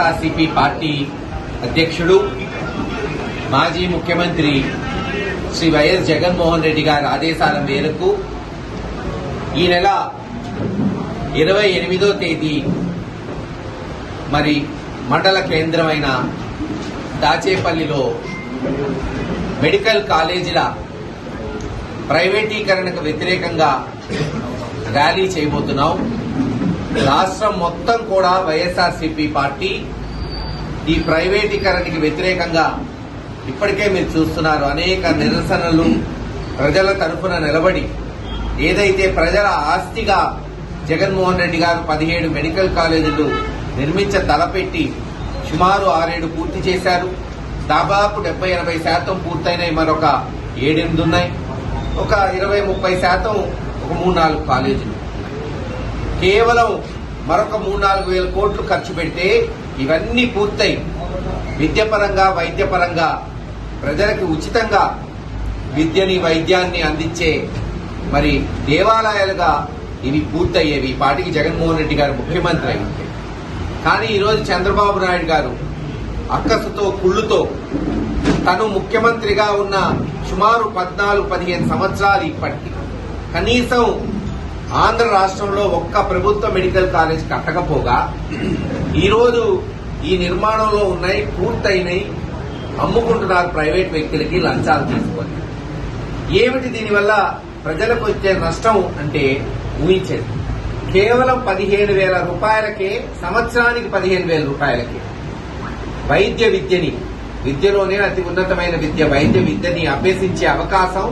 YSRCP party అధ్యక్షుడు మాజీ ముఖ్యమంత్రి శ్రీ వైఎస్ జగన్మోహన్ రెడ్డి గారి ఆదేశాల మేరకు ఈ నెల ఇరవై ఎనిమిదో తేదీ మరి మండల కేంద్రమైన దాచేపల్లిలో మెడికల్ కాలేజీల ప్రైవేటీకరణకు వ్యతిరేకంగా ర్యాలీ చేయబోతున్నాం. రాష్ట్రం మొత్తం కూడా వైఎస్ఆర్సీపీ పార్టీ ఈ ప్రైవేటీకరణకి వ్యతిరేకంగా ఇప్పటికే మీరు చూస్తున్నారు అనేక నిరసనలు ప్రజల తరఫున నిలబడి ఏదైతే ప్రజల ఆస్తిగా జగన్మోహన్ రెడ్డి గారు పదిహేడు మెడికల్ కాలేజీలు నిర్మించ తలపెట్టి సుమారు ఆరేడు పూర్తి చేశారు. దాదాపు డెబ్బై ఎనభై శాతం పూర్తయినాయి. మరొక ఏడెనిమిది ఉన్నాయి. ఒక ఇరవై ముప్పై శాతం ఒక మూడు నాలుగు కాలేజీలు. కేవలం మరొక మూడు నాలుగు వేల కోట్లు ఖర్చు పెడితే ఇవన్నీ పూర్తయి. విద్యపరంగా వైద్యపరంగా ప్రజలకు ఉచితంగా విద్యని వైద్యాన్ని అందించే మరి దేవాలయాలుగా ఇవి పూర్తయ్యేవి. ఈ పాటికి జగన్మోహన్ రెడ్డి గారు ముఖ్యమంత్రి అయి కానీ ఈరోజు చంద్రబాబు నాయుడు గారు అక్కసుతో కుళ్ళుతో తను ముఖ్యమంత్రిగా ఉన్న సుమారు పద్నాలుగు పదిహేను సంవత్సరాలు ఇప్పటికీ. కనీసం ఆంధ్ర రాష్ట్రంలో ఒక్క ప్రభుత్వ మెడికల్ కాలేజ్ కట్టకపోగా ఈరోజు ఈ నిర్మాణంలో ఉన్నాయి పూర్తయినాయి అమ్ముకుంటున్నారు ప్రైవేట్ వ్యక్తులకి లంచాలు తీసుకొని. ఏమిటి దీనివల్ల ప్రజలకు వచ్చే నష్టం అంటే ఊహించేది కేవలం పదిహేను వేల రూపాయలకే సంవత్సరానికి పదిహేను వేల రూపాయలకే వైద్య విద్యని విద్యలోనే అతి ఉన్నతమైన విద్య వైద్య విద్యని అభ్యసించే అవకాశం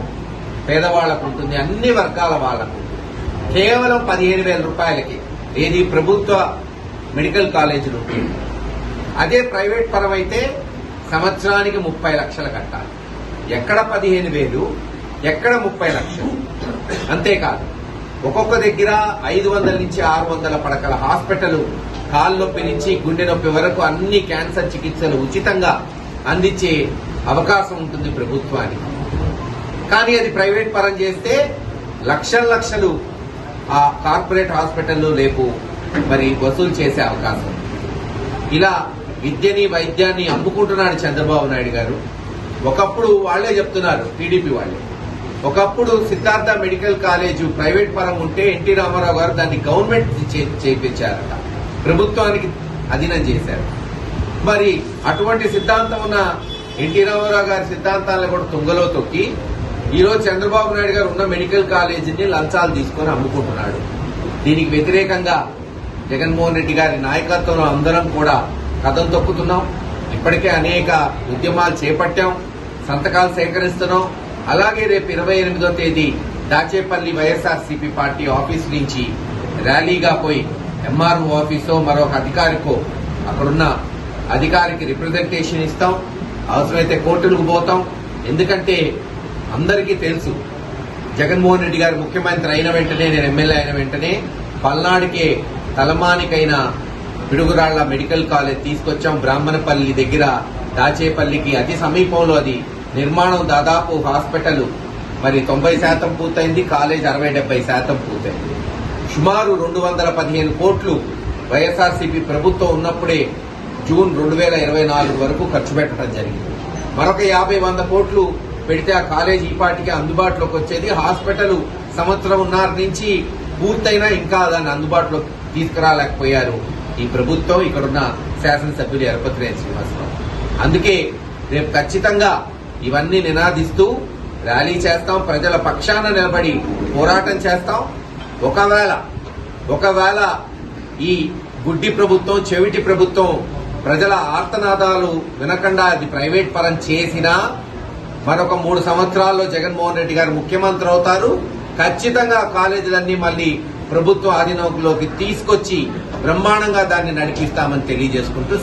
పేదవాళ్ళకు ఉంటుంది అన్ని వర్గాల వాళ్ళకు కేవలం పదిహేను వేల రూపాయలకి ఏది ప్రభుత్వ మెడికల్ కాలేజీలు అదే ప్రైవేట్ పరమైతే సంవత్సరానికి ముప్పై లక్షలు కట్టాలి. ఎక్కడ పదిహేను వేలు ఎక్కడ ముప్పై లక్షలు? అంతేకాదు ఒక్కొక్క దగ్గర ఐదు వందల నుంచి ఆరు వందల పడకల హాస్పిటల్ కాలు నొప్పి నుంచి గుండె నొప్పి వరకు అన్ని క్యాన్సర్ చికిత్సలు ఉచితంగా అందించే అవకాశం ఉంటుంది ప్రభుత్వానికి. కానీ అది ప్రైవేట్ పరం చేస్తే లక్షల లక్షలు ఆ కార్పొరేట్ హాస్పిటల్లో రేపు మరి వసూలు చేసే అవకాశం. ఇలా విద్యని వైద్యాన్ని అమ్ముకుంటున్నాడు చంద్రబాబు నాయుడు గారు. ఒకప్పుడు వాళ్ళే చెప్తున్నారు టీడీపీ వాళ్ళే. ఒకప్పుడు సిద్ధార్థ మెడికల్ కాలేజ్ ప్రైవేట్ పరం ఉంటే ఎన్టీ రామారావు గారు దాన్ని గవర్నమెంట్ చే- చేయించారట ప్రభుత్వానికి అధీనం చేశారు. మరి అటువంటి సిద్ధాంతం ఉన్న ఎన్టీ రామారావు గారి సిద్ధాంతాలను కూడా తుంగలో తొక్కి ఈరోజు చంద్రబాబు నాయుడు గారు ఉన్న మెడికల్ కాలేజీని లంచాలు తీసుకొని అమ్ముకుంటున్నాడు. దీనికి వ్యతిరేకంగా జగన్మోహన్ రెడ్డి గారి నాయకత్వంలో అందరం కూడా కథం తొక్కుతున్నాం. ఇప్పటికే అనేక ఉద్యమాలు చేపట్టాం సంతకాలు సేకరిస్తున్నాం. అలాగే రేపు ఇరవై ఎనిమిదో తేదీ దాచేపల్లి వైఎస్ఆర్సీపీ పార్టీ ఆఫీస్ నుంచి ర్యాలీగా పోయి ఎంఆర్ఓ ఆఫీసో మరొక అధికారికో అక్కడున్న అధికారికి రిప్రజెంటేషన్ ఇస్తాం. అవసరమైతే కోర్టులకు పోతాం. ఎందుకంటే అందరికీ తెలుసు. జగన్మోహన్ రెడ్డి గారు ముఖ్యమంత్రి అయిన వెంటనే నేను ఎమ్మెల్యే అయిన వెంటనే పల్నాడుకే తలమానికైన పిడుగురాళ్ళ మెడికల్ కాలేజ్ తీసుకొచ్చాం. బ్రాహ్మణపల్లి దగ్గర దాచేపల్లికి. అతి సమీపంలో అది నిర్మాణం దాదాపు హాస్పిటల్. మరి తొంభై శాతం పూర్తయింది కాలేజ్ అరవై డెబ్బై శాతం పూర్తయింది. సుమారు రెండు వందల పదిహేను కోట్లు వైఎస్ఆర్సీపీ ప్రభుత్వం ఉన్నప్పుడే జూన్ రెండు వేల ఇరవై నాలుగు వరకు ఖర్చు పెట్టడం జరిగింది. మరొక యాభై వంద కోట్లు పెడితే ఆ కాలేజ్ ఈ పాటికి అందుబాటులోకి వచ్చేది. హాస్పిటల్ సంవత్సరంన్నర నుంచి పూర్తయినా ఇంకా దాన్ని అందుబాటులో తీసుకురాలేకపోయారు ఈ ప్రభుత్వం. ఇక్కడున్న శాసనసభ్యులు ఎరపతిరేని శ్రీనివాసరావు. అందుకే రేపు ఖచ్చితంగా ఇవన్నీ నినాదిస్తూ ర్యాలీ చేస్తాం. ప్రజల పక్షాన నిలబడి పోరాటం చేస్తాం. ఒకవేళ ఒకవేళ ఈ గుడ్డి ప్రభుత్వం చెవిటి ప్రభుత్వం ప్రజల ఆర్తనాదాలు వినకుండా అది ప్రైవేట్ పరం చేసినా మరొక మూడు సంవత్సరాల్లో జగన్మోహన్ రెడ్డి గారు ముఖ్యమంత్రి అవుతారు. ఖచ్చితంగా కాలేజీలన్నీ మళ్ళీ ప్రభుత్వ ఆధీనంలోకి తీసుకొచ్చి బ్రహ్మాండంగా దాన్ని నడిపిస్తామని తెలియజేసుకుంటూ